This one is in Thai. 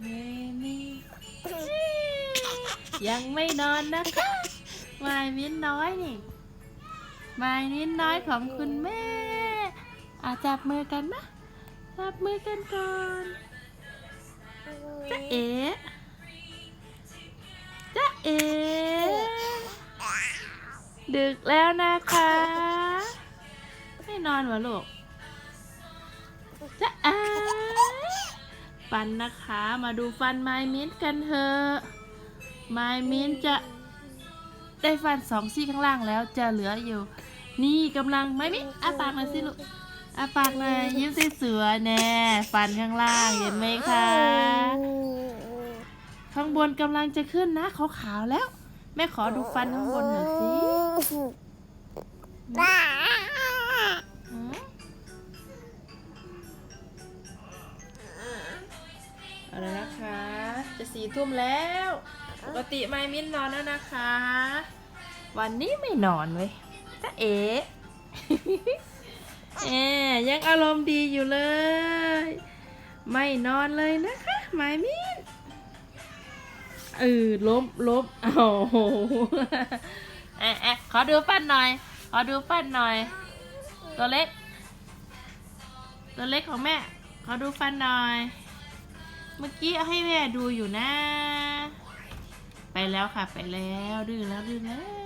เมนี่ยังไม่นอนนะคะมายมิ้นน้อยนี่มายมิ้นน้อยของคุณแม่อาจับมือกันนะจับมือกันก่อนจะเอ๋จะเอ๋ดึกแล้วนะคะ ไม่นอนหรอลูก ฟันนะคะ มาดูฟันไมมิ้นกันเถอะไมมิ้นจะได้ฟันสองซี่ข้างล่างแล้วจะเหลืออยู่ นี่กำลังไมมิ้นอาปากหน่อยสิลูกอาปากหน่อยยิ้มสวยๆแน่ฟันข้างล่างเห็นไหมคะข้างบนกำลังจะขึ้นนะขาวๆแล้ว แม่ขอดูฟันข้างบนหน่อยสิ สี่ทุ่มแล้ว ปกติไม่มิ้นนอนแล้วนะคะ วันนี้ไม่นอนเว้ยจ้าเอ๋เอ๋ยังอารมณ์ดีอยู่เลย ไม่นอนเลยนะคะไม้มิ้นเออล้มล้มโอ้โหแอะแอะขอดูฟันหน่อย ขอดูฟันหน่อย ตัวเล็ก ตัวเล็กของแม่ ขอดูฟันหน่อยเมื่อกี้ให้แม่ดูอยู่นะ ไปแล้วค่ะไปแล้วดื้อแล้วดื้อแล้ว